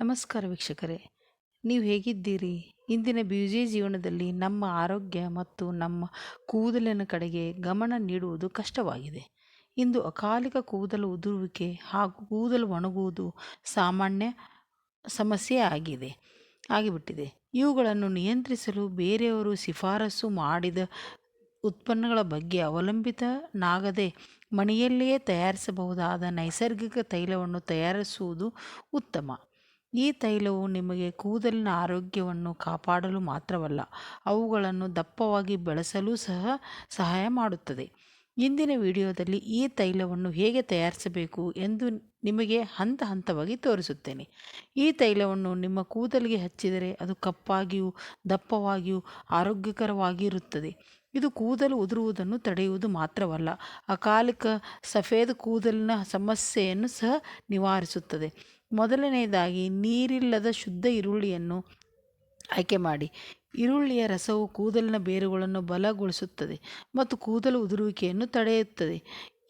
ನಮಸ್ಕಾರ ವೀಕ್ಷಕರೇ. ನೀವು ಹೇಗಿದ್ದೀರಿ? ಇಂದಿನ ಬ್ಯುಸಿ ಜೀವನದಲ್ಲಿ ನಮ್ಮ ಆರೋಗ್ಯ ಮತ್ತು ನಮ್ಮ ಕೂದಲಿನ ಕಡೆಗೆ ಗಮನ ನೀಡುವುದು ಕಷ್ಟವಾಗಿದೆ. ಇಂದು ಅಕಾಲಿಕ ಕೂದಲು ಉದುರುವಿಕೆ ಹಾಗೂ ಕೂದಲು ಒಣಗುವುದು ಸಾಮಾನ್ಯ ಸಮಸ್ಯೆ ಆಗಿದೆ, ಆಗಿಬಿಟ್ಟಿದೆ. ಇವುಗಳನ್ನು ನಿಯಂತ್ರಿಸಲು ಬೇರೆಯವರು ಶಿಫಾರಸು ಮಾಡಿದ ಉತ್ಪನ್ನಗಳ ಬಗ್ಗೆ ಅವಲಂಬಿತನಾಗದೆ ಮನೆಯಲ್ಲಿಯೇ ತಯಾರಿಸಬಹುದಾದ ನೈಸರ್ಗಿಕ ತೈಲವನ್ನು ತಯಾರಿಸುವುದು ಉತ್ತಮ. ಈ ತೈಲವು ನಿಮಗೆ ಕೂದಲಿನ ಆರೋಗ್ಯವನ್ನು ಕಾಪಾಡಲು ಮಾತ್ರವಲ್ಲ, ಅವುಗಳನ್ನು ದಪ್ಪವಾಗಿ ಬೆಳೆಸಲು ಸಹ ಸಹಾಯ ಮಾಡುತ್ತದೆ. ಇಂದಿನ ವಿಡಿಯೋದಲ್ಲಿ ಈ ತೈಲವನ್ನು ಹೇಗೆ ತಯಾರಿಸಬೇಕು ಎಂದು ನಿಮಗೆ ಹಂತ ಹಂತವಾಗಿ ತೋರಿಸುತ್ತೇನೆ. ಈ ತೈಲವನ್ನು ನಿಮ್ಮ ಕೂದಲಿಗೆ ಹಚ್ಚಿದರೆ ಅದು ಕಪ್ಪಾಗಿಯೂ ದಪ್ಪವಾಗಿಯೂ ಆರೋಗ್ಯಕರವಾಗಿರುತ್ತದೆ. ಇದು ಕೂದಲು ಉದುರುವುದನ್ನು ತಡೆಯುವುದು ಮಾತ್ರವಲ್ಲ, ಅಕಾಲಿಕ ಸಫೇದ ಕೂದಲಿನ ಸಮಸ್ಯೆಯನ್ನು ಸಹ ನಿವಾರಿಸುತ್ತದೆ. ಮೊದಲನೆಯದಾಗಿ ನೀರಿಲ್ಲದ ಶುದ್ಧ ಈರುಳ್ಳಿಯನ್ನು ಆಯ್ಕೆ ಮಾಡಿ. ಈರುಳ್ಳಿಯ ರಸವು ಕೂದಲಿನ ಬೇರುಗಳನ್ನು ಬಲಗೊಳಿಸುತ್ತದೆ ಮತ್ತು ಕೂದಲು ಉದುರುವಿಕೆಯನ್ನು ತಡೆಯುತ್ತದೆ.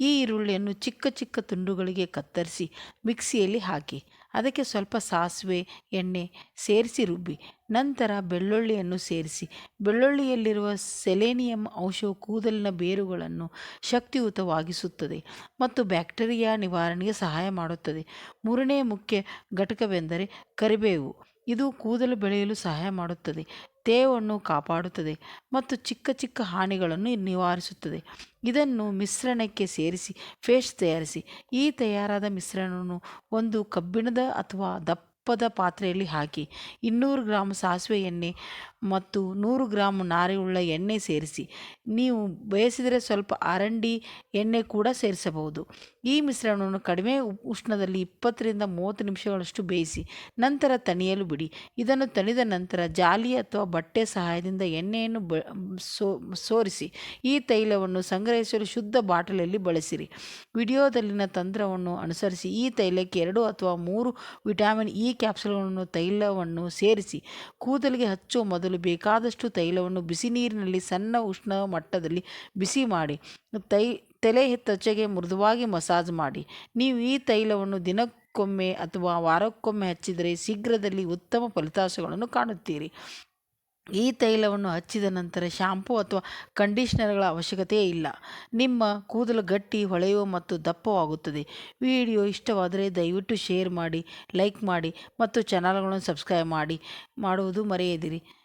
ಈ ಈರುಳ್ಳಿಯನ್ನು ಚಿಕ್ಕ ಚಿಕ್ಕ ತುಂಡುಗಳಿಗೆ ಕತ್ತರಿಸಿ ಮಿಕ್ಸಿಯಲ್ಲಿ ಹಾಕಿ. ಅದಕ್ಕೆ ಸ್ವಲ್ಪ ಸಾಸಿವೆ, ಎಣ್ಣೆ ಸೇರಿಸಿ ರುಬ್ಬಿ. ನಂತರ ಬೆಳ್ಳುಳ್ಳಿಯನ್ನು ಸೇರಿಸಿ. ಬೆಳ್ಳುಳ್ಳಿಯಲ್ಲಿರುವ ಸೆಲೆನಿಯಂ ಅಂಶವು ಕೂದಲಿನ ಬೇರುಗಳನ್ನು ಶಕ್ತಿಯುತವಾಗಿಸುತ್ತದೆ ಮತ್ತು ಬ್ಯಾಕ್ಟೀರಿಯಾ ನಿವಾರಣೆಗೆ ಸಹಾಯ ಮಾಡುತ್ತದೆ. ಮೂರನೇ ಮುಖ್ಯ ಘಟಕವೆಂದರೆ ಕರಿಬೇವು. ಇದು ಕೂದಲು ಬೆಳೆಯಲು ಸಹಾಯ ಮಾಡುತ್ತದೆ. ತೇವನ್ನು ಕಾಪಾಡುತ್ತದೆ ಮತ್ತು ಚಿಕ್ಕ ಚಿಕ್ಕ ಹಾನಿಗಳನ್ನು ನಿವಾರಿಸುತ್ತದೆ. ಇದನ್ನು ಮಿಶ್ರಣಕ್ಕೆ ಸೇರಿಸಿ, ಪೇಸ್ಟ್ ತಯಾರಿಸಿ. ಈ ತಯಾರಾದ ಮಿಶ್ರಣವನ್ನು ಒಂದು ಕಬ್ಬಿಣದ ಅಥವಾ ದಪ್ಪದ ಪಾತ್ರೆಯಲ್ಲಿ ಹಾಕಿ ಇನ್ನೂರು ಗ್ರಾಮ್ ಸಾಸಿವೆ ಎಣ್ಣೆ ಮತ್ತು ನೂರು ಗ್ರಾಮ್ ನಾರಿಯುಳ್ಳ ಎಣ್ಣೆ ಸೇರಿಸಿ. ನೀವು ಬಯಸಿದರೆ ಸ್ವಲ್ಪ ಅರಂಡಿ ಎಣ್ಣೆ ಕೂಡ ಸೇರಿಸಬಹುದು. ಈ ಮಿಶ್ರಣವನ್ನು ಕಡಿಮೆ ಉಷ್ಣದಲ್ಲಿ ಇಪ್ಪತ್ತರಿಂದ ಮೂವತ್ತು ನಿಮಿಷಗಳಷ್ಟು ಬೇಯಿಸಿ ನಂತರ ತಣಿಯಲು ಬಿಡಿ. ಇದನ್ನು ತಣಿದ ನಂತರ ಜಾಲಿ ಅಥವಾ ಬಟ್ಟೆ ಸಹಾಯದಿಂದ ಎಣ್ಣೆಯನ್ನು ಬ ಸೋರಿಸಿ ಈ ತೈಲವನ್ನು ಸಂಗ್ರಹಿಸಲು ಶುದ್ಧ ಬಾಟಲಿಯಲ್ಲಿ ಬಳಸಿರಿ. ವಿಡಿಯೋದಲ್ಲಿನ ತಂತ್ರವನ್ನು ಅನುಸರಿಸಿ ಈ ತೈಲಕ್ಕೆ ಎರಡು ಅಥವಾ ಮೂರು ವಿಟಾಮಿನ್ ಇ ಕ್ಯಾಪ್ಸುಲ್ಗಳನ್ನು ತೈಲವನ್ನು ಸೇರಿಸಿ ಕೂದಲಿಗೆ ಹಚ್ಚುವ ಮೊದಲು ಬೇಕಾದಷ್ಟು ತೈಲವನ್ನು ಬಿಸಿ ನೀರಿನಲ್ಲಿ ಸಣ್ಣ ಉಷ್ಣ ಮಟ್ಟದಲ್ಲಿ ಬಿಸಿ ಮಾಡಿ, ತೈ, ತಲೆ ತ್ವಚೆಗೆ ಮೃದುವಾಗಿ ಮಸಾಜ್ ಮಾಡಿ. ನೀವು ಈ ತೈಲವನ್ನು ದಿನಕ್ಕೊಮ್ಮೆ ಅಥವಾ ವಾರಕ್ಕೊಮ್ಮೆ ಹಚ್ಚಿದರೆ ಶೀಘ್ರದಲ್ಲಿ ಉತ್ತಮ ಫಲಿತಾಂಶಗಳನ್ನು ಕಾಣುತ್ತೀರಿ. ಈ ತೈಲವನ್ನು ಹಚ್ಚಿದ ನಂತರ ಶಾಂಪೂ ಅಥವಾ ಕಂಡೀಷ್ನರ್ಗಳ ಅವಶ್ಯಕತೆಯೇ ಇಲ್ಲ. ನಿಮ್ಮ ಕೂದಲು ಗಟ್ಟಿ ಹೊಳೆಯುವ ಮತ್ತು ದಪ್ಪವಾಗುತ್ತದೆ ವಿಡಿಯೋ ಇಷ್ಟವಾದರೆ ದಯವಿಟ್ಟು ಶೇರ್ ಮಾಡಿ, ಲೈಕ್ ಮಾಡಿ ಮತ್ತು ಚಾನಲ್ಗಳನ್ನು ಸಬ್ಸ್ಕ್ರೈಬ್ ಮಾಡಿ. ಮಾಡುವುದು ಮರೆಯದಿರಿ.